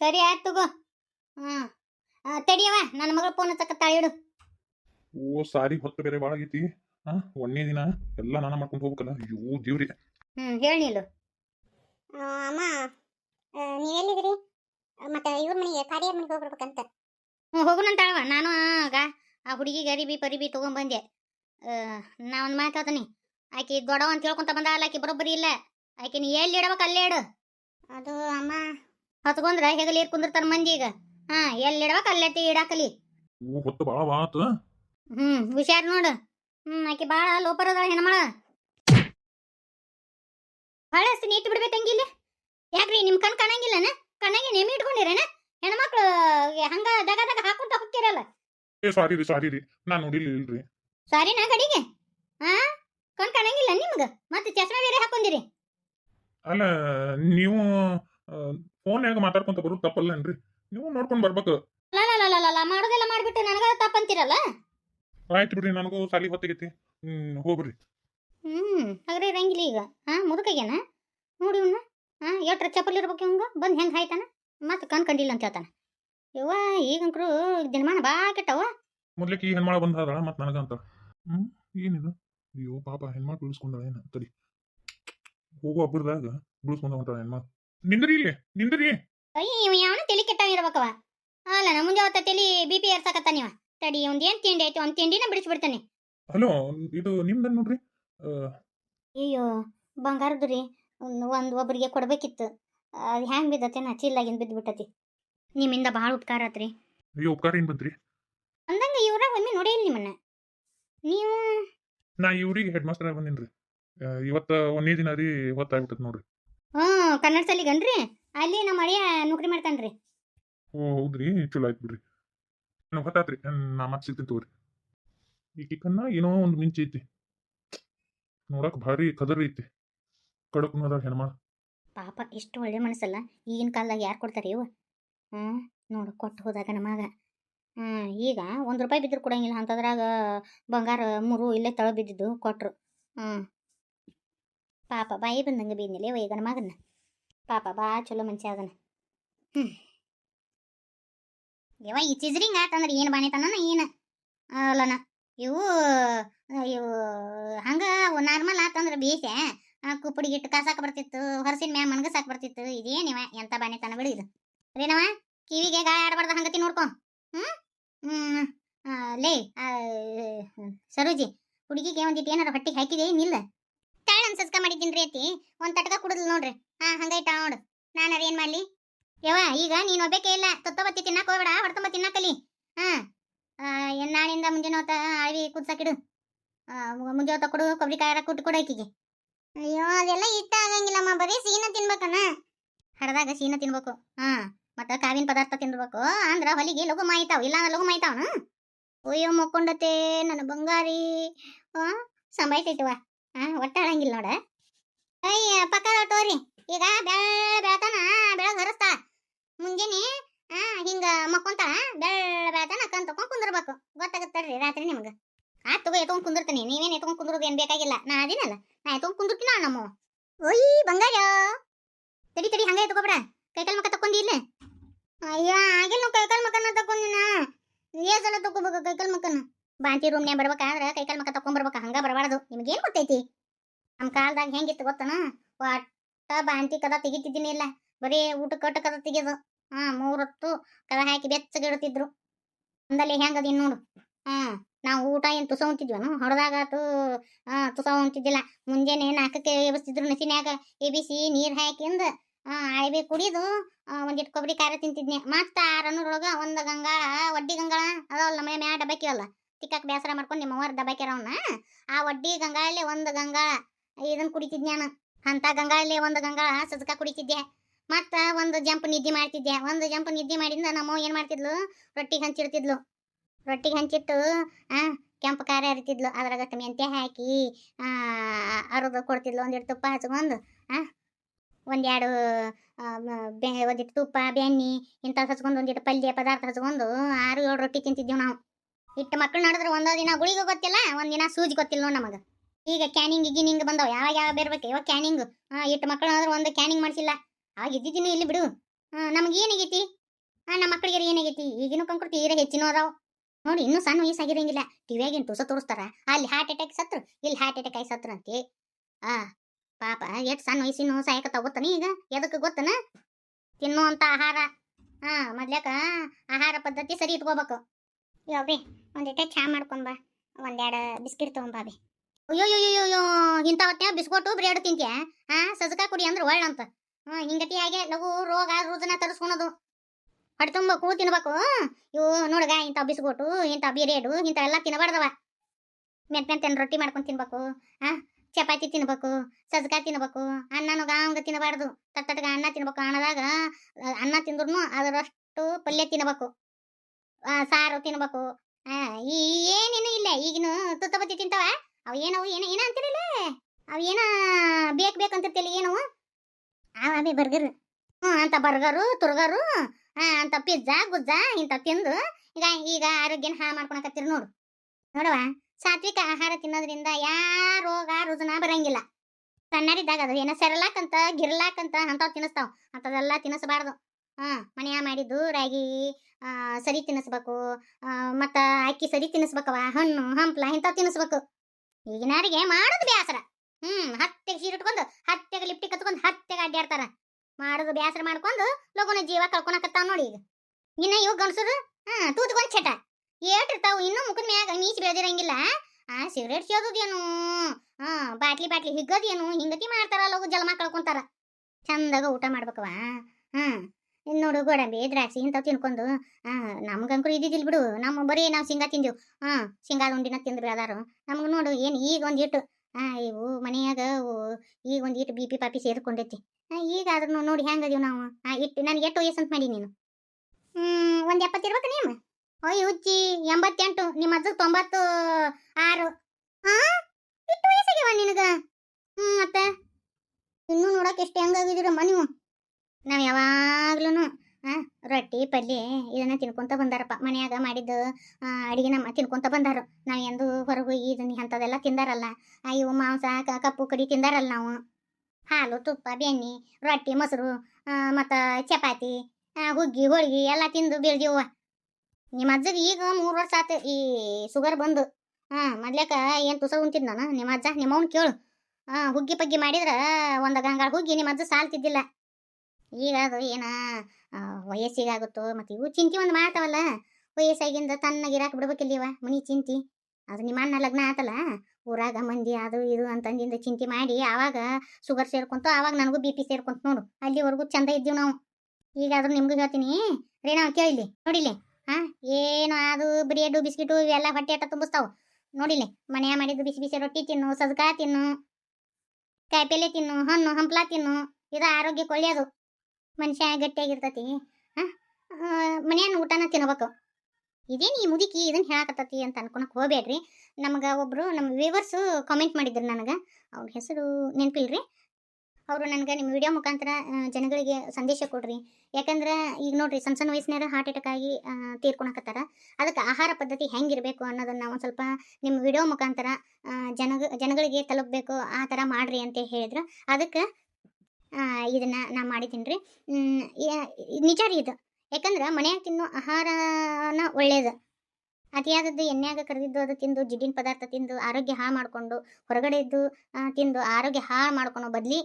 ಸರಿ ಆಯ್ತು ತಗೋ. ಹಾಂ ತಡಿಯವ ನನ್ನ ಮಗಳ ಫೋನ್ ಹಚ್ಚಕತ್ತಾಳ ಇಡು. ಓ ಸಾರಿ ಹೊತ್ತು ಬೇರೆ ಭಾಳ ಆಗೈತಿ. ಹಾ ಒಂದನೇ ದಿನ ಎಲ್ಲ ನಾನ ಮಾಡ್ಕೊಂಡು ಹೋಗ್ಬೇಕಲ್ಲ. ಅಯ್ಯೋ ದೇವ್ರಿ. ಹ್ಞೂ ಹೇಳಿ ನೀಲು ಅಮ್ಮ ನೀವೆಲ್ಲಿದ್ರಿ ಮತ್ತೆ ಇವ್ರ ಮನೆಗೆ ಕಾಡಿಯರ್ ಮನೆಗೆ ಹೋಗ್ಬಿಡ್ಬೇಕಂತ ಹ್ಞೂ ಹೋಗುನಂತಾಳವ ನಾನು ಆಗ ಆ ಹುಡುಗಿ ಗರಿಬಿ ಪರಿಬಿ ತೊಗೊಂಬಂದೆ. ನಾ ಒಂದು ಮಾತಾಡ್ತೀನಿ ಆಕಿ ದೊಡವ ಅಂತ ಹೇಳ್ಕೊಂತ ಬಂದ ಅಲ್ಲ ಆಕಿ ಬರೋಬ್ಬರಿ ಇಲ್ಲ. ಆಕಿ ನೀ ಎಲ್ಲಿ ಇಡಬೇಕು ಅಲ್ಲೇ ಇಡು. ಅದು ಅಮ್ಮ ಹೊತ್ಕೊಂಡ್ರೆ ಹೆಗಲಿ ಕುಂದಿರ್ತಾರ ಮಂದಿ ಈಗ ಹಾ ಎಲ್ಲಿ ಇಡ್ಬೇಕು ಅಲ್ಲೇ ಇಡಾಕಲಿ. ಓ ಹೊತ್ತು ಭಾಳ ಬಾತು ಹ್ಮ್ ಹುಷಾರ್ ನೋಡು. ಹ್ಮ್ ಆಕಿ ಬಾಳ ಲೋಪರ್ ಅದಾಳ ಹೆಣ್ಮಳ. ಬಹಳಷ್ಟು ನೀಟ್ ಬಿಡ್ಬೇಕು ಇಲ್ಲಿ ಯಾಕ್ರಿ ನಿಮ್ ಕಣ್ ಕಾಣಂಗಿಲ್ಲನ? ಕಣ್ಣಾಗೆ ನೇಮಿ ಇಟ್ಕೊಂಡಿರೇನ? ಹೆಣ್ಮಕ್ಳು ಹಂಗ ದಗ ದಗ ಹಾಕೊಂತ ಹೋಗ್ತಿರಲ್ಲ? ಏ ಸಾರಿ ರೀ ಸಾರಿ ರೀ. ನಾನು ನೋಡಿಲ್ಲ ಇಲ್ರಿ. ಸಾರಿನಾ ಕಡಿಗೆ ಹಾ ಕಣ್ ಕಾಣಂಗಿಲ್ಲ ನಿಮ್ಗ? ಮತ್ತೆ ಚಶ್ಮಾ ಬೇರೆ ಹಾಕೊಂಡಿರಿ. ಅಲ್ಲ ನೀವು ಫೋನ್ಯಾಗ ಮಾತಾಡ್ಕೊಂತ ಬರೋದು ತಪ್ಪಲ್ಲನ್ರಿ? ನೀವು ನೋಡ್ಕೊಂಡು ಬರ್ಬೇಕು. ಲಾ ಮಾಡೋದೆಲ್ಲ ಮಾಡ್ಬಿಟ್ಟು ನನಗ ತಪ್ಪಂತೀರಲ್ಲ? ಆಯ್ತು ಬಿಡ್ರಿ ನನಗೂ ಸಾಲಿ ಹೊತ್ತಿಗೈತಿ. ಹ್ಮ್ ಹೋಗ್ರಿ. ಹ್ಮ್ ಹಾಗಾದ್ರೆ ಇರಂಗಿಲ್ಲ ಈಗ. ಹಾ ಮುದುಕಯ್ಯನ? ನೋಡಿ ಇವ್ನ. ಹಾ ಎಟ್ರ ಚಪ್ಪಲ್ ಇರ್ಬೇಕು ಇವಂಗ? ಬಂದ್ ಹೆಂಗ್ ಹಾಯ್ತಾನ? ಮತ್ತೆ ಕಣ್ ಕಂಡಿಲ್ಲ ಅಂತ ಹೇಳ್ತಾನ. ಯವ್ವ ಈಗಂಕ್ರು ದಿನಮಾನ ಬಾ ಕೆಟ್ಟವ. ಮೊದ್ಲಿಕ್ಕೆ ಈ ಹೆಣ್ಮಾಳ ಬಂದಾಳ ಮತ್ತೆ ನನಗ ಅಂತ ಹ್ಮ್ ಏನಿದು ಅಯ್ಯೋ ಪಾಪ ಹೆಣ್ಮಾಳು ಬೀಳಿಸ್ಕೊಂಡಾಳ ಏನ ತಡಿ. ಹೋಗೋ ಹಬ್ಬದಾಗ ಬೀಳಿಸ್ಕೊಂಡ ಹೊಂಟಾಳ ಹೆಣ್ಮಾಳು ನಿಂದ್ರಿ ಇಲ್ಲಿ ನಿಂದ್ರಿ. ಅಯ್ಯ ಇವ ಯಾವನ ತಲಿ ಕೆಟ್ಟವ ಇರ್ಬೇಕವ ಅಲ್ಲ ನಮ್ಮ ಮುಂದೆ ಅವತ್ತ ತಲೆ ಬಿ ಪಿ ನೀವ ತಡಿ ಒಂದ್ ಏನ್ ತಿಂಡಿ ಐತಿ ಒಂದ್ ತಿಂಡಿನ ಬಿಡಿಸ್ಬಿಡ್ತಾನೆ. ಹಲೋ ಇದು ನಿಮ್ದನ್ ನೋಡ್ರಿ? ಅಯ್ಯೋ ಬಂಗಾರದ್ರಿ ರೀ ಒಂದ್ ಒಬ್ರಿಗೆ ಕೊಡ್ಬೇಕಿತ್ತು. ಅದು ಹ್ಯಾಂಗ್ ಬಿದ್ದತೇನ ಚಿಲ್ಲಾಗಿಂದ ಬಿದ್ದ್ಬಿಟ್ಟತಿ ನಿಮ್ಮಿಂದ ಭಾಳ ಉಪಕಾರ ಆತ್ರಿ. ಅಯ್ಯೋ ಉಪಕಾರ ಏನ್ ಬಂತ್ರಿ? ಅಂದಂಗ ಇವ್ರ ಒಮ್ಮೆ ನೋಡಿಲ್ಲ ನಿಮ್ಮನ್ನ. ನೀವು? ನಾ ಇವ್ರಿಗೆ ಹೆಡ್ ಮಾಸ್ಟರ್ ಬಂದಿನ್ರಿ. ಇವತ್ತ ಒಂದೇ ದಿನ ರೀ ಹೊತ್ತಾಗ್ಬಿಟ್ಟತ್ ನೋಡ್ರಿ. ಹ್ಞೂ ಕನ್ನಡ ಸಲಿಗನ್ರಿ ಅಲ್ಲಿ ನಮ್ಮ ಅಳಿಯ ನೌಕರಿ ಮಾಡ್ತಾನ್ರಿ. ಓ ಹೌದ್ರಿ? ಚಲೋ ಆಯ್ತು ಬಿಡ್ರಿ. ಗೊತ್ತಾತ್ರಿ ನಾ ಮತ್ತೆ ಸಿಗ್ತೀನಿ ತಗೋರಿ. ಈ ಟಿಕನ್ನ ಏನೋ ಒಂದು ಮಿಂಚ್ ಐತಿ. ನೋಡಕ್ ಭಾರಿ ಕದರ್ ಐತಿ. ಕಡಕ್ ಅದಾಳ ಹೆಣ್ಮಾಳ ಪಾಪ ಎಷ್ಟು ಒಳ್ಳೆ ಮನಸ್ಸಲ್ಲ. ಈಗಿನ ಕಾಲದಾಗ ಯಾರು ಕೊಡ್ತಾರೆ ಇವ? ಹ್ಞೂ ನೋಡು ಕೊಟ್ಟು ಹೋದಾಗ ನಮಗ ಈಗ ಒಂದು ರೂಪಾಯಿ ಬಿದ್ದರೂ ಕೊಡಂಗಿಲ್ಲ. ಅಂತದ್ರಾಗ ಬಂಗಾರ ಮೂರು ಇಲ್ಲೇ ತಳ ಬಿದ್ದಿದ್ದು ಕೊಟ್ರು. ಹ್ಞೂ ಪಾಪ ಬಾಯಿ ಬಂದಂಗೆ ಬೀದ್ನಿಲ್ಲ ಇವ ಮಗನ ಪಾಪ ಬಾ ಚಲೋ ಮನುಷ್ಯ ಅದನ್ನ ಹ್ಞೂ ಯವ ಈ ಚಿಜ್ರಿಂಗ್ ಆತಂದ್ರೆ ಏನು ಬಾಣಿತನ ಏನು? ಅಲ್ಲನ. ಇವು ಇವು ಹಂಗೆ ನಾರ್ಮಲ್ ಆತಂದ್ರೆ ಬೇಸೆ ಆ ಕುಪ್ಪಡಿಗೆ ಕಾಸಾಕ ಬರ್ತಿತ್ತು ಹೊರಸಿನ ಮ್ಯಾ ಮನ್ಗಸಾಕ ಬರ್ತಿತ್ತು ಇದೇನಿವ ಎಂತ ಬಾಣಿತನ ಬಿಡು ಇದು. ಅದೇನವ ಕಿವಿಗೆ ಗಾಯ ಆಡಬಾರ್ದು ಹಂಗತಿ ನೋಡ್ಕೊ. ಹ್ಮ್? ಹ್ಮ್. ಆ, ಲೇ ಸರೋಜಿ ಹುಡುಗಿಗೆ ಒಂದಿಟ್ಟು ಏನಾರ ಹೊಟ್ಟಿಗೆ ಹಾಕಿದೆ ಏನಿಲ್ಲ ತಾಳ ಸಸ್ಕ ಮಾಡಿದ್ದೀನಿ ಅತ್ತಿ? ಒಂದ್ ತಟಕ ಕುಡಿದ್ಲು ನೋಡ್ರಿ. ಹಾ ಹಂಗೈತ ನೋಡು. ನಾನು ಏನ್ ಮಾಡಲಿ? ಯವ್ವ ಈಗ ನೀನ್ ಒಬ್ಬಕ್ಕೆ ಇಲ್ಲ. ತೊತ್ತಬತ್ತಿ ತಿನ್ನಕ್ ಹೋಗ್ಬೇಡ ಬತ್ತಿ ತಿನ್ನಕಲಿ. ಹಾ. ಆ, ಏನ್ ನಾಳಿಂದ ಮುಂಜಾನೆ ಹೊತ್ತ ಅಳವಿ ಕುದ್ಸಕಿಡು ಮುಂಜಾನೆ ಹೊತ್ತ ಕೊಡು ಕೊಬ್ಬರಿ ಕಾಯರ ಕುಟ್ಟು ಕೊಡು ಆಕಿಗೆ. ಅಯ್ಯೋ ಅದೆಲ್ಲ ಇಷ್ಟ ಆಗಂಗಿಲ್ಲಮ್ಮ. ಬರೀ ಸೀನ ತಿನ್ಬೇಕನ? ಹಡದಾಗ ಸೀನ ತಿನ್ಬೇಕು. ಹಾ ಮತ್ತ ಕಾವಿನ ಪದಾರ್ಥ ತಿನ್ಬೇಕು. ಅಂದ್ರ ಹೊಲಿಗೆ ಲಘು ಮಾಯ್ತಾವ ಇಲ್ಲ ಲಘು ಮಾಯ್ತಾವ ಅಯ್ಯೋ ಮಕ್ಕೊಂಡತೆ ನನ್ನ ಬಂಗಾರಿ. ಆ ಸಂಬಾಯ್ತೈತಿವ ಹಾ ಒಟ್ಟ ಅಳಂಗಿಲ್ಲ ನೋಡ. ಅಯ್ಯ ಪಕ್ಕ ತೋರಿ ಈಗ ಬೆಳ್ಳ ಬೆಳತನ, ಬೆಳಗ್ ಹರಸ್ತಾ ಮುಂಜಾನೆ, ಆ, ಹಿಂಗ ಮಕ್ಕೊಂತಾಳ ಬೆಳ್ಳ ಬೆಳತನ, ಕಣ್ ತಕೊಂಡ್ ಕುಂದಿರ್ಬೇಕು. ಗೊತ್ತಾಗತ್ತಲ್ರಿ ರಾತ್ರಿ ನಿಮ್ಗ. ಆ, ತಗೋ ಎತ್ಕೊಂಡ್ ಕುಂದಿರ್ತೀನಿ, ನೀವೇನ್ ಎತ್ಕೊಂಡ್ ಕುಂದ್ರದು ಏನ್ ಬೇಕಾಗಿಲ್ಲ. ನಾ ಅದಿನಲ್ಲ, ನಾ ಎತ್ಕೊಂಡ್ ಕುಂದಿರ್ತೀನ ನಮ್ಮ ಓಯ್ ಬಂಗಾರ ತಡಿ ತಡಿ, ಹಂಗೆ ತಗೋಬೇಡ ಕೈಕಾಲ್ ಮಕ್ಕ ತಕೊಂಡಿ ಇಲ್ಲ. ಅಯ್ಯ ಆಗಿಲ್ಲ ಕೈಕಾಲ್ ಮಕ್ಕನ ತಕೊಂಡಿನ ಏ, ಸಲ ತಗೋಬೇಕು ಕೈಕಾಲ್ ಮಕ್ಕನ ಬಾಂತಿ ರೂಮ್ನ್ಯಾಗ ಬರ್ಬೇಕಾದ್ರೆ ಕೈಕಾಲ್ ಮಕ್ಕ ತಕೊಂಡ್ ಬರ್ಬೇಕು, ಹಂಗ ಬರಬಾರ್ದು. ನಿಮ್ಗೇನು ಗೊತ್ತೈತಿ? ನಮ್ಮ ಕಾಲದಾಗ ಹೆಂಗಿತ್ತು ಗೊತ್ತನ? ಒಟ್ಟ ಬಾಂತಿ ಕದ ತೆಗಿತಿದ್ದೀನಿ ಇಲ್ಲ. ಬರೀ ಊಟ ಕಟ್ಟ ಕದ ತೆಗಿಯೋದು ಹಾ, ಮೂರೊತ್ತು ಕದ ಹಾಕಿ ಬೆಚ್ಚಗೆ ಬೆಚ್ಚಗಿಡ್ತಿದ್ರು. ಅಂದಲ್ಲಿ ಹೆಂಗದಿನ್ ನೋಡು. ಹಾ, ನಾವು ಊಟ ಏನು ತುಸ ಹೊಡೆದಾಗ ತೂ, ಹಾ, ತುಸ ಉಂತಿದ್ದಿಲ್ಲ ಮುಂಜಾನೆ ನಾಲ್ಕಕ್ಕೆ ಎಬ್ಸ್ತಿದ್ರು ನಸಿನ್ಯಾಗ. ಎಬಿಸಿ ನೀರು ಹಾಕಿಂದ ಆ ಅಳವಿ ಕುಡಿದು ಒಂದಿಟ್ಟು ಒಂದಿಟ್ ಕೊಬ್ಬರಿ ಖಾರ ತಿಂತಿದ್ನಿ ಮತ್ತ ಆರನೂರೊಳಗ ಒಂದು ಗಂಗಾಳ ಒಡ್ಡಿ ಗಂಗಾಳ ಅದಾವಲ್ಲ ನಮ್ಮ ಮ್ಯಾ ಡಬ್ಬಕ್ಕಿವಲ್ಲ ತಿಕ್ಕಾಕ ಬೇಸರ ಮಾಡ್ಕೊಂಡು ನಿಮ್ಮ ಅವ್ರ ಡಬ್ಬಕ್ಕಿರವನ್ನ ಆ ಒಡ್ಡಿ ಗಂಗಾಳಲ್ಲಿ ಒಂದು ಗಂಗಾಳ, ಇದನ್ ಕುಡಿತಿದ್ದೆ ನಾನು? ಅಂತ ಗಂಗಾಳಲ್ಲಿ ಒಂದು ಗಂಗಾಳ ಸಜ್ಕ ಕುಡಿತಿದ್ದೆ ಮತ್ತ ಒಂದು ಜಂಪ್ ನಿದ್ದೆ ಮಾಡ್ತಿದ್ದೆ ಒಂದು ಜಂಪ್ ನಿದ್ದೆ ಮಾಡಿಂದ ನಮ್ಮ ಏನ್ ಮಾಡ್ತಿದ್ಲು? ರೊಟ್ಟಿಗೆ ಹಂಚಿರ್ತಿದ್ಲು ರೊಟ್ಟಿಗೆ ಹಂಚಿಟ್ಟು, ಆ, ಕೆಂಪು ಖಾರ ಅರಿತಿದ್ಲು. ಅದ್ರಾಗ ಮೆಂತ್ಯ ಹಾಕಿ, ಆ, ಅರದು ಕೊಡ್ತಿದ್ಲು. ಒಂದಿಟ್ಟು ತುಪ್ಪ ಹಚ್ಕೊಂಡು, ಆ ಒಂದೆರಡು ಬೆ ಒಂದಿಟ್ಟು ತುಪ್ಪ, ಬೆಣ್ಣೆ ಇಂಥದ್ದು ಹಚ್ಕೊಂಡು ಒಂದಿಟ್ಟು ಪಲ್ಯ ಪದಾರ್ಥ ಹಚ್ಕೊಂಡು ಆರು ಏಳು ರೊಟ್ಟಿ ತಿಂತಿದ್ದೆವು ನಾವು. ಇಟ್ಟು ಮಕ್ಕಳು ನಡೆದ್ರೆ ಒಂದೋ ದಿನ ಗುಳಿಗೂ ಗೊತ್ತಿಲ್ಲ ಒಂದಿನ ಸೂಜಿ ಗೊತ್ತಿಲ್ಲ ನಮಗೆ. ಈಗ ಕ್ಯಾನಿಂಗ್ ಗಿನಿಂಗ್ ಬಂದವು, ಯಾವಾಗ ಯಾವ ಬೇರ್ಬೇಕು ಇವಾಗ ಕ್ಯಾನಿಂಗ್ ಇಟ್ಟು ಮಕ್ಕಳು ನಡೆದ್ರೆ ಒಂದು ಕ್ಯಾನಿಂಗ್ ಮಾಡಿಸಿಲ್ಲ. ಆಗ ಇದ್ದಿದ್ದೀನಿ ಇಲ್ಲಿ ಬಿಡು. ನಮ್ಗೆ ಏನಾಗೈತಿ ನಮ್ಮ ಮಕ್ಕಳಿಗೆ ಏನಾಗೈತಿ ಈಗಿನ ಕಂಕೃತಿ ಈರ ಹೆಚ್ಚಿನ ಅದಾವ. ನೋಡಿ, ಇನ್ನೂ ಸಣ್ಣ ವಯಸ್ಸಾಗಿರಂಗಿಲ್ಲ. ಟಿವಿಯಾಗಿನ ತುಸ ತೋರಿಸ್ತಾರ. ಅಲ್ಲಿ ಹಾರ್ಟ್ ಅಟ್ಯಾಕ್ ಸತ್ರು, ಇಲ್ಲಿ ಹಾರ್ಟ್ ಅಟ್ಯಾಕ್ ಆಗಿ ಸತ್ರು ಅಂತಿ. ಆ ಪಾಪ, ಎಷ್ಟು ಸಣ್ಣ ವಯಸ್ಸಿನ ಸಾಯಕ ತಗೋತಾನೆ ಈಗ? ಎದಕ್ಕೆ ಗೊತ್ತನ? ತಿನ್ನುವಂಥ ಆಹಾರ. ಹಾ, ಮೊದ್ಲ್ಯಾಕ ಆಹಾರ ಪದ್ಧತಿ ಸರಿ ಇಟ್ಕೋಬೇಕು. ಯೋಬಿ ಒಂದಿಟ ಚಾ ಮಾಡ್ಕೊಂಡು ಬಾ. ಒಂದೆರಡು ಬಿಸ್ಕಿಟ್ ಬಾ ಬಿ. ಅಯ್ಯೋ ಅಯ್ಯೋ ಅಯ್ಯೋ ಇಂಥ ಹೊತ್ನ್ಯಾಗ ಬಿಸ್ಕೊಟ್ಟು ಬ್ರೆಡ್ ತಿಂತ್ಯಾ? ಹಾ ಸಜ್ಕ ಕುಡಿ ಅಂದ್ರೆ ಒಳ್ಳ ಅಂತ. ಹ್ಮ್ ಹಿಂಗತಿ ಹಾಗೆ ಲಘು ರೋಗ ರುಜಿನ ತರಿಸ್ಕೊಳೋದು. ಹೊಟ್ಟೆ ತುಂಬಬೇಕು ತಿನ್ಬೇಕು ಇವು ನೋಡ್ಗ ಇಂಥ ಬಿಸ್ಕೊಟ್ಟು ಇಂಥ ಬಿರೇಡು ಇಂಥವೆಲ್ಲ ತಿನ್ನಬಾರ್ದವ. ಮೆಂತ್ ಮೆಂತೆನ್ ರೊಟ್ಟಿ ಮಾಡ್ಕೊಂಡು ತಿನ್ಬೇಕು ಆ ಚಪಾತಿ ತಿನ್ಬೇಕು ಸಜ್ಕ ತಿನ್ಬೇಕು ಅನ್ನನು ಗಾಂಗ ತಿನ್ನಬಾರ್ದು. ತಟ್ಟಟ್ಗ ಅನ್ನ ತಿನ್ಬೇಕು ಅನ್ನದಾಗ ಅನ್ನ ತಿಂದ್ರು ಅದರಷ್ಟು ಪಲ್ಯ ತಿನ್ಬೇಕು ಆ, ಸಾರು ತಿನ್ಬೇಕು. ಏನೇನು ಇಲ್ಲ ಈಗಿನ ತುತ್ತಬತ್ತಿ ತಿಂತಾವ. ಅವು ಏನವು, ಏನ ಏನ ಅಂತಿರಲ್ಲ? ಅವು ಏನ ಬೇಕು ಬೇಕು ಅಂತಿರ್ತಿಲ್ಲ, ಏನವು? ಅವೇ ಬರ್ಗರ್. ಹ್ಞೂ ಅಂತ ಬರ್ಗರು, ತುರ್ಗರು ಅಂತ ಪಿಜ್ಜಾ, ಗುಜ್ಜಾ ಇಂಥ ತಿಂದು ಈಗ ಈಗ ಆರೋಗ್ಯನ ಹಾಳು ಮಾಡ್ಕೊಳಕತ್ತೀರಿ ನೋಡು. ನೋಡವ ಸಾತ್ವಿಕ ಆಹಾರ ತಿನ್ನೋದ್ರಿಂದ ಯಾ ರೋಗ, ರುಜುನ ಬರಂಗಿಲ್ಲ. ಸಣ್ಣರಿದ್ದಾಗ ಅದು ಏನ ಸೆರಲಾಕಂತ ಗಿರ್ಲಾಕಂತ ಅಂಥವು ತಿನ್ನಿಸ್ತಾವ ಅಂಥದ್ದೆಲ್ಲ ತಿನ್ನಿಸ್ಬಾರ್ದು ಹಾ ಮನೆಯ ಮಾಡಿದ್ದು ರಾಗಿ ಸರಿ ತಿನ್ನಿಸ್ಬೇಕು. ಮತ್ತ ಅಕ್ಕಿ ಸರಿ ತಿನ್ನಿಸ್ಬೇಕವ ಹಣ್ಣು, ಹಂಪ್ಲ ಇಂಥವು ತಿನ್ನಿಸ್ಬೇಕು. ಈಗಿನವರಿಗೆ ಮಾಡೋದು ಬೇಸರ ಹ್ಮ್, ಹತ್ತೆಗೆ ಸೀರೆ ಇಟ್ಕೊಂಡು ಹತ್ತೆಗೆ ಲಿಪ್ಟಿಕ್ ಕತ್ಕೊಂಡು ಹತ್ತೆಗೆ ಅಡ್ಡಾಡ್ತಾರ. ಮಾಡೋದು ಬೇಸರ ಮಾಡ್ಕೊಂಡು, ಲಗುನ ಜೀವ ಕಳ್ಕೊಳಕತ್ತಾವ ನೋಡಿ ಈಗ. ಇನ್ನ ಇವು ಗಂಡಸರು, ಹಾ ತೂತ್ಕೊಂಡ್ ಚಟ ಏಟಿರ್ತಾವ, ಇನ್ನೂ ಮುಖದ ಮ್ಯಾಗ ಮೀಚ್ ಬೆಳೆದಿರಂಗಿಲ್ಲ. ಆ, ಸಿಗರೇಟ್ ಸೇದೋದೇನು ಹಾ ಬಾಟ್ಲಿ ಬಾಟ್ಲಿ ಹಿಗ್ಗೋದೇನು? ಹಿಂಗತಿ ಮಾಡ್ತಾರ ಲಗು ಜಲಮ ಕಳ್ಕೊಂತಾರ. ಚಂದಾಗ ಊಟ ಮಾಡ್ಬೇಕವ ಹ್ಮ್. ಇನ್ ನೋಡು ಗೋಡಂಬಿ ದ್ರಾಕ್ಷಿ ಇಂಥವು ತಿನ್ಕೊಂಡು ನಮ್ಗಂಕರು ಇದ್ದಿದ್ದಿಲ್ಲ ಬಿಡು. ನಮ್ಮ ಬರೀ ನಾವು ಶೇಂಗಾ ತಿಂದೆವು. ಹಾಂ ಶೇಂಗಾದ ಉಂಡಿನ ತಿಂದ್ರು ಅದಾರು ನಮ್ಗೆ ನೋಡು ಏನು ಈಗ ಒಂದು ಇಟ್ಟು ಆ, ಇವು ಮನೆಯಾಗ ಈಗ ಒಂದು ಇಟ್ಟು ಬಿ ಪಿ ಪಾಪಿ ಸೇರ್ಕೊಂಡೈತಿ ಈಗ ಆದ್ರೂ ನೋಡಿ ಹೆಂಗದೀವಿ ನಾವು. ಆ ಇಟ್ಟು ನನಗೆ ಎಷ್ಟು ವಯಸ್ಸು ಅಂತ ಮಾಡಿ ನೀನು? ಹ್ಞೂ ಒಂದು ಎಪ್ಪತ್ತು ಇರ್ಬೇಕು ನೀವು ಅಯ್ಯ ಹುಚ್ಚಿ ಎಂಬತ್ತೆಂಟು ನಿಮ್ಮ ಅಜ್ಜ ತೊಂಬತ್ತು ಆರು. ಹಾಂ ಇಟ್ಟು ವಯಸ್ಸಾಗ್ಯವ ನಿನಗೆ? ಹ್ಮ್ ಮತ್ತೆ ಇನ್ನೂ ನೋಡಕ್ಕೆ ಎಷ್ಟು ಹೆಂಗಾಗಿದ್ದೀರಮ್ಮ ನೀವು? ನಾವು ಯಾವಾಗ್ಲೂ ರೊಟ್ಟಿ, ಪಲ್ಯ ಇದನ್ನ ತಿನ್ಕೊಂತ ಬಂದಾರಪ್ಪ. ಮನ್ಯಾಗ ಮಾಡಿದ್ದು ಅಡುಗೆ ನಮ್ಮ ತಿನ್ಕೊಂತ ಬಂದಾರು. ನಾವು ಎಂದು ಹೊರಗೆ ಇದನ್ನ ಅಂಥದ್ದೆಲ್ಲ ತಿಂದಾರಲ್ಲ. ಇವು ಮಾಂಸ ಕಪ್ಪು ಕಡಿ ತಿಂದಾರಲ್ಲ ನಾವು. ಹಾಲು, ತುಪ್ಪ, ಬೆಣ್ಣೆ, ರೊಟ್ಟಿ, ಮೊಸರು ಮತ್ತು ಚಪಾತಿ ಹುಗ್ಗಿ, ಹೋಳ್ಗಿ ಎಲ್ಲ ತಿಂದು ಬೆಳ್ದಿವ ನಿಮ್ಮ ಅಜ್ಜಗೆ ಈಗ ಮೂರು ವರ್ಷ ಆತು ಈ ಶುಗರ್ ಬಂದು. ಹಾಂ ಮೊದ್ಲೇಕ ಏನು ತುಸ ಉಂತಿದ್ ನಾನು ನಿಮ್ಮ ಅಜ್ಜ ನಿಮ್ಮ ಅವ್ನ ಕೇಳು. ಹಾಂ ಹುಗ್ಗಿ ಪಗ್ಗಿ ಮಾಡಿದ್ರ ಒಂದು ಗಂಗಾಳ ಹುಗ್ಗಿ ನಿಮ್ಮ ಅಜ್ಜ ಸಾಲ್ತಿದ್ದಿಲ್ಲ. ಈಗ ಅದು ಏನ ವಯಸ್ಸಿಗೆ ವಯಸ್ಸಿಗಾಗುತ್ತೋ ಮತ್ತೆ ಇವು ಚಿಂತಿ ಒಂದು ಮಾಡ್ತಾವಲ್ಲ, ವಯಸ್ಸಾಗಿಂದ ತಣ್ಣಗಿರಾಕ್ ಬಿಡ್ಬೇಕಿಲ್ಲಿವ ಮನಿ ಚಿಂತಿ. ಅದು ನಿಮ್ಮ ಅಣ್ಣ ಲಗ್ನ ಆತಲ್ಲ, ಊರಾಗ ಮಂದಿ ಅದು ಇದು ಅಂತಂದಿಂದ ಚಿಂತೆ ಮಾಡಿ ಆವಾಗ ಶುಗರ್ ಸೇರ್ಕೊಂತು ಆವಾಗ ನನಗೂ ಬಿ ಪಿ ಸೇರ್ಕೊಂತ ನೋಡು, ಅಲ್ಲಿವರೆಗೂ ಚಂದ ಇದ್ದೀವಿ ನಾವು. ಈಗಾದ್ರೂ ನಿಮ್ಗೂ ಹೇಳ್ತೀನಿ, ರೇಣಾ ಕೇಳಿಲಿ ನೋಡಿಲಿ ಹಾ, ಏನು ಅದು ಬ್ರೆಡು ಬಿಸ್ಕಿಟು ಇವೆಲ್ಲ ಹೊಟ್ಟೆ ಆಟ ತುಂಬಿಸ್ತಾವ ನೋಡಿಲಿ ಮನೆಯ ಮಾಡಿದ್ದು ಬಿಸಿ ಬಿಸಿ ರೊಟ್ಟಿ ತಿನ್ನು, ಸಜ್ಕಾ ತಿನ್ನು, ಕಾಯಿಪಲ್ಲೆ ತಿನ್ನು, ಹಣ್ಣು ಹಂಪ್ಲ ತಿನ್ನು, ಇದು ಆರೋಗ್ಯಕ್ಕೆ ಒಳ್ಳೆಯದು ಮನುಷ್ಯ ಗಟ್ಟಿಯಾಗಿರ್ತತಿ. ಹಾಂ? ಮನೆಯನ್ನ ಊಟನ ತಿನ್ಬೇಕು. ಇದೇನು ಈ ಮುದುಕಿ ಇದನ್ನ ಹೇಳಕತ್ತತಿ ಅಂತ ಅನ್ಕೊಳಕ್ ಹೋಗ್ಬೇಡ್ರಿ. ನಮ್ಗೆ ಒಬ್ಬರು ನಮ್ಮ ವ್ಯೂವರ್ಸು ಕಾಮೆಂಟ್ ಮಾಡಿದ್ರು ನನಗೆ. ಅವ್ರ ಹೆಸರು ನೆನಪಿಲ್ರಿ? ಅವರು ನನಗೆ ನಿಮ್ಮ ವಿಡಿಯೋ ಮುಖಾಂತರ ಜನಗಳಿಗೆ ಸಂದೇಶ ಕೊಡ್ರಿ. ಯಾಕಂದ್ರೆ ಈಗ ನೋಡ್ರಿ ಸಣ್ಣ ಸಣ್ಣ ವಯಸ್ಸಿನಾಗ ಹಾರ್ಟ್ ಅಟ್ಯಾಕ್ ಆಗಿ ತೀರ್ಕೊಳಕತ್ತಾರ ಅದಕ್ಕೆ ಆಹಾರ ಪದ್ಧತಿ ಹೆಂಗಿರಬೇಕು ಅನ್ನೋದನ್ನ ಒಂದು ಸ್ವಲ್ಪ ನಿಮ್ಮ ವಿಡಿಯೋ ಮುಖಾಂತರ ಜನಗ, ಜನಗಳಿಗೆ ತಲುಪಬೇಕು ಆ ಥರ ಮಾಡ್ರಿ ಅಂತ ಹೇಳಿದ್ರು. ಅದಕ್ಕೆ ಇದನ್ನ ನಾ ಮಾಡಿದ್ದೀನಿ ರೀ. ನಿಜ ರೀ ಇದು. ಯಾಕಂದ್ರೆ ಮನೆಯಾಗ ತಿನ್ನೋ ಆಹಾರನ ಒಳ್ಳೇದು. ಅತಿಯಾದದ್ದು ಎಣ್ಣೆಯಾಗ ಕರೆದಿದ್ದು ಅದು ತಿಂದು, ಜಿಡ್ಡಿನ ಪದಾರ್ಥ ತಿಂದು, ಆರೋಗ್ಯ ಹಾಳು ಮಾಡಿಕೊಂಡು, ಹೊರಗಡೆ ಇದ್ದು ತಿಂದು, ಆರೋಗ್ಯ ಹಾಳು ಮಾಡ್ಕೊಳೋ ಬದ್ಲಿ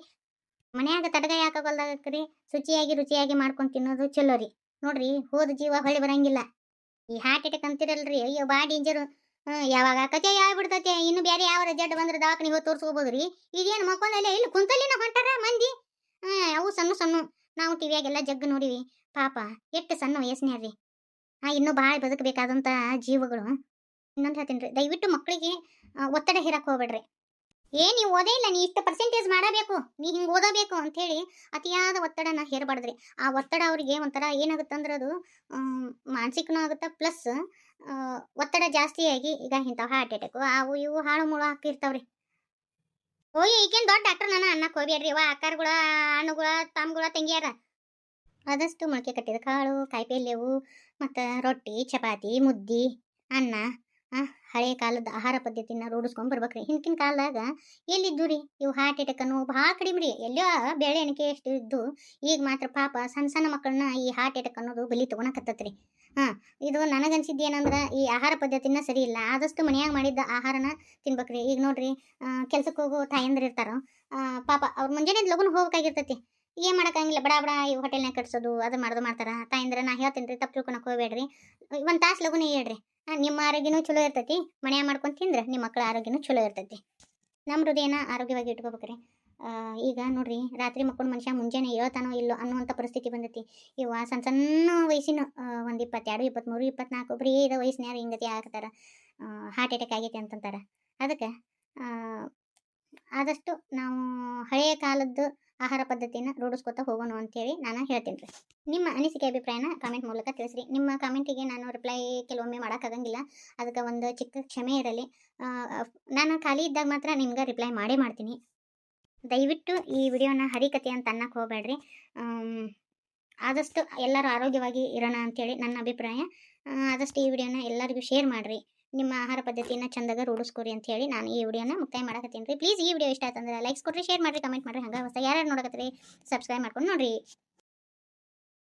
ಮನೆಯಾಗ ತಡಗ ಯಾಕಾಗಲ್ದಾಗ್ರಿ ಶುಚಿಯಾಗಿ ರುಚಿಯಾಗಿ ಮಾಡ್ಕೊಂಡು ತಿನ್ನೋದು ಚಲೋ ರೀ. ನೋಡ್ರಿ, ಹೋದ ಜೀವ ಹೊಳ್ಳಿ ಬರಂಗಿಲ್ಲ. ಈ ಹಾರ್ಟ್ ಅಟ್ಯಾಕ್ ಅಂತಿರಲ್ರಿ, ಅಯ್ಯೋ ಬಾ ಡೇಂಜರು ಯಾವಾಗ ಆಕತೆ ಯಾವ ಬಿಡ್ತೈತೆ ಇನ್ನು ಬೇರೆ ಯಾವ ಜಡ್ ಬಂದ್ರೆ ದವಾಖಾನೆ ಹೋಗಿ ತೋರಿಸ್ಕೋಬೋದು ರೀ. ಈಗೇನು ಮಕ್ಕೊಂದಲ್ಲೇ, ಇಲ್ಲಿ ಕುಂತಲ್ಲಿನ ಹೊಂಟಾರ ಮಂದಿ. ಹಾ ಅವು ಸಣ್ಣ ಸಣ್ಣ. ನಾವು ಟಿವಿಯಾಗೆಲ್ಲ ಜಗ್ಗು ನೋಡಿವಿ. ಪಾಪ, ಎಷ್ಟು ಸಣ್ಣ ವಯಸ್ಸಿನ ರೀ ಆ, ಇನ್ನೂ ಭಾಳ ಬದುಕಬೇಕಾದಂಥ ಜೀವಗಳು. ಇನ್ನೊಂದು ಹೇಳ್ತೀನಿ ರೀ ದಯವಿಟ್ಟು ಮಕ್ಕಳಿಗೆ ಒತ್ತಡ ಹೇರಕ್ಕೆ ಹೋಗ್ಬೇಡ್ರಿ. ಏ, ನೀವು ಓದೇ ಇಲ್ಲ, ನೀ ಇಷ್ಟು ಪರ್ಸೆಂಟೇಜ್ ಮಾಡಬೇಕು, ನೀ ಹಿಂಗೆ ಓದಬೇಕು ಅಂಥೇಳಿ ಅತಿಯಾದ ಒತ್ತಡನ ಹೇರಬಾರ್ದ್ರಿ. ಆ ಒತ್ತಡ ಅವರಿಗೆ ಒಂಥರ ಏನಾಗುತ್ತೆ ಅಂದ್ರೆ ಅದು ಮಾನಸಿಕನೂ ಆಗುತ್ತೆ, ಪ್ಲಸ್ ಒತ್ತಡ ಜಾಸ್ತಿಯಾಗಿ ಈಗ ಇಂಥವು ಹಾರ್ಟ್ ಅಟ್ಯಾಕು ಅವು ಇವು ಹಾಳು ಮುಳು ಹಾಕಿರ್ತಾವ್ರಿ. ಓಯ್ ಈಗೇನು ದೊಡ್ಡ ಡಾಕ್ಟರ್ ನಾನು? ಅನ್ನಕ್ಕೆ ಹೋಗ್ಬೇಡ್ರಿ ಇವ ಅಕ್ಕಾರ್ಗಳ, ಹಣ್ಣುಗಳ, ತಮ್ಗಳ ತಂಗಿಯಾರ. ಆದಷ್ಟು ಮೊಳಕೆ ಕಟ್ಟಿದ ಕಾಳು ಕಾಯಿಪಲ್ಯವು ಮತ್ತು ರೊಟ್ಟಿ, ಚಪಾತಿ, ಮುದ್ದಿ, ಅನ್ನ ಹಳೆ ಕಾಲದ ಆಹಾರ ಪದ್ಧತಿನ ರೂಢಿಸ್ಕೊಂಡ್ ಬರ್ಬೇಕ್ರಿ. ಹಿಂದಿನ ಕಾಲದಾಗ ಎಲ್ಲಿದ್ದು ರೀ ಇವು ಹಾರ್ಟ್ ಅಟ್ಯಾಕ್ ಅನ್ನೋ ಭಾಳ ಕಡಿಮೆ ರೀ. ಎಲ್ಲೋ ಬೇಳೆ ಎಣಿಕೆ ಎಷ್ಟು ಇದ್ದು, ಈಗ ಮಾತ್ರ ಪಾಪ ಸಣ್ಣ ಸಣ್ಣ ಮಕ್ಕಳನ್ನ ಈ ಹಾರ್ಟ್ ಅಟ್ಯಾಕ್ ಅನ್ನೋದು ಬಲಿ ತಗೊಳಕತ್ತತ್ರಿ ಹಾ, ಇದು ನನಗನ್ಸಿದ್ದು ಏನಂದ್ರೆ ಈ ಆಹಾರ ಪದ್ಧತಿನ ಸರಿ ಇಲ್ಲ. ಆದಷ್ಟು ಮನೆಯಾಗ ಮಾಡಿದ್ದ ಆಹಾರನ ತಿನ್ಬೇಕ್ರಿ. ಈಗ ನೋಡ್ರಿ ಕೆಲ್ಸಕ್ಕೆ ಹೋಗೋ ತಾಯಂದ್ರೆ ಇರ್ತಾರೋ. ಪಾಪ ಅವ್ರ ಮುಂಜಾನೆ ಲಗುನ್ ಹೋಗ್ಬೇಕಾಗಿರ್ತೈತಿ. ಏನು ಮಾಡೋಕ್ಕಾಗಿಲ್ಲ. ಬಡ ಬಡ ಈ ಹೋಟೆಲ್ನಾಗ ಕಟ್ಸೋದು, ಅದು ಮಾಡೋದು ಮಾಡ್ತಾರೆ. ತಾಯಂದ್ರೆ, ನಾ ಹೇಳ್ತೀನಿ ರೀ ತಪ್ಪು ತಿಳ್ಕೊಳಕ್ ಹೋಗ್ಬೇಡ್ರಿ. ಒಂದು ತಾಸು ಲಗುನೇ ಹೇಳ್ರಿ. ನಿಮ್ಮ ಆರೋಗ್ಯನೂ ಚಲೋ ಇರ್ತೈತಿ. ಮನೆಯಾಗ ಮಾಡ್ಕೊಂಡು ತಿಂದ್ರೆ ನಿಮ್ಮ ಮಕ್ಕಳ ಆರೋಗ್ಯನೂ ಚಲೋ ಇರ್ತೈತಿ. ನಮ್ಮ ಹೃದಯನ ಆರೋಗ್ಯವಾಗಿ ಇಟ್ಕೋಬೇಕ್ರಿ. ಈಗ ನೋಡ್ರಿ, ರಾತ್ರಿ ಮಕ್ಕಳು ಮನುಷ್ಯ ಮುಂಜಾನೆ ಹೇಳ್ತಾನೋ ಇಲ್ಲೋ ಅನ್ನುವಂಥ ಪರಿಸ್ಥಿತಿ ಬಂದೈತಿ. ಇವ ಸಣ್ಣ ಸಣ್ಣ ವಯಸ್ಸಿನ ಒಂದು ಇಪ್ಪತ್ತೆರಡು ಇಪ್ಪತ್ತ್ಮೂರು ಇಪ್ಪತ್ನಾಲ್ಕು ಬರೀ ಇದ ವಯಸ್ಸಿನ್ಯಾರ ಹಿಂಗತಿ ಹಾಕ್ತಾರೆ ಹಾರ್ಟ್ ಅಟ್ಯಾಕ್ ಆಗೈತಿ ಅಂತಂತಾರ. ಅದಕ್ಕೆ ಆದಷ್ಟು ನಾವು ಹಳೆಯ ಕಾಲದ್ದು ಆಹಾರ ಪದ್ಧತಿನ ರೂಢಿಸ್ಕೊತಾ ಹೋಗೋಣ ಅಂತೇಳಿ ನಾನು ಹೇಳ್ತೀನಿ ರೀ. ನಿಮ್ಮ ಅನಿಸಿಕೆ ಅಭಿಪ್ರಾಯನ ಕಾಮೆಂಟ್ ಮೂಲಕ ತಿಳಿಸ್ರಿ. ನಿಮ್ಮ ಕಾಮೆಂಟಿಗೆ ನಾನು ರಿಪ್ಲೈ ಕೆಲವೊಮ್ಮೆ ಮಾಡೋಕ್ಕಾಗಂಗಿಲ್ಲ ಅದಕ್ಕೆ ಒಂದು ಚಿಕ್ಕ ಕ್ಷಮೆ ಇರಲಿ. ನಾನು ಖಾಲಿ ಇದ್ದಾಗ ಮಾತ್ರ ನಿಮ್ಗೆ ರಿಪ್ಲೈ ಮಾಡೇ ಮಾಡ್ತೀನಿ. ದಯವಿಟ್ಟು ಈ ವಿಡಿಯೋನ ಹರಿಕತೆ ಅಂತ ಅನ್ನಕ್ಕೆ ಹೋಗಬೇಡ್ರಿ. ಆದಷ್ಟು ಎಲ್ಲರೂ ಆರೋಗ್ಯವಾಗಿ ಇರೋಣ ಅಂತೇಳಿ ನನ್ನ ಅಭಿಪ್ರಾಯ. ಆದಷ್ಟು ಈ ವಿಡಿಯೋನ ಎಲ್ಲರಿಗೂ ಶೇರ್ ಮಾಡಿರಿ. ನಿಮ್ಮ ಆಹಾರ ಪದ್ಧತಿನ ಚಂದಾಗ ರೂಢಿಸ್ಕೊರಿ ಅಂತ ಹೇಳಿ ನಾನು ಈ ವಿಡಿಯೋನ ಮುಕ್ತಾಯ ಮಾಡಕತ್ತೀನಿ ರೀ. ಪ್ಲೀಸ್ ಈ ವಿಡಿಯೋ ಇಷ್ಟ ಆಯ್ತಂದ್ರೆ ಲೈಕ್ಸ್ ಕೊಡ್ರಿ, ಶೇರ್ ಮಾಡಿರಿ, ಕಮೆಂಟ್ ಮಾಡಿರಿ. ಹಂಗೆ ಹೊಸ ಯಾರು ನೋಡಕತ್ತೀರಿ, ಸಬ್ಸ್ಕ್ರೈಬ್ ಮಾಡ್ಕೊಂಡು ನೋಡ್ರಿ.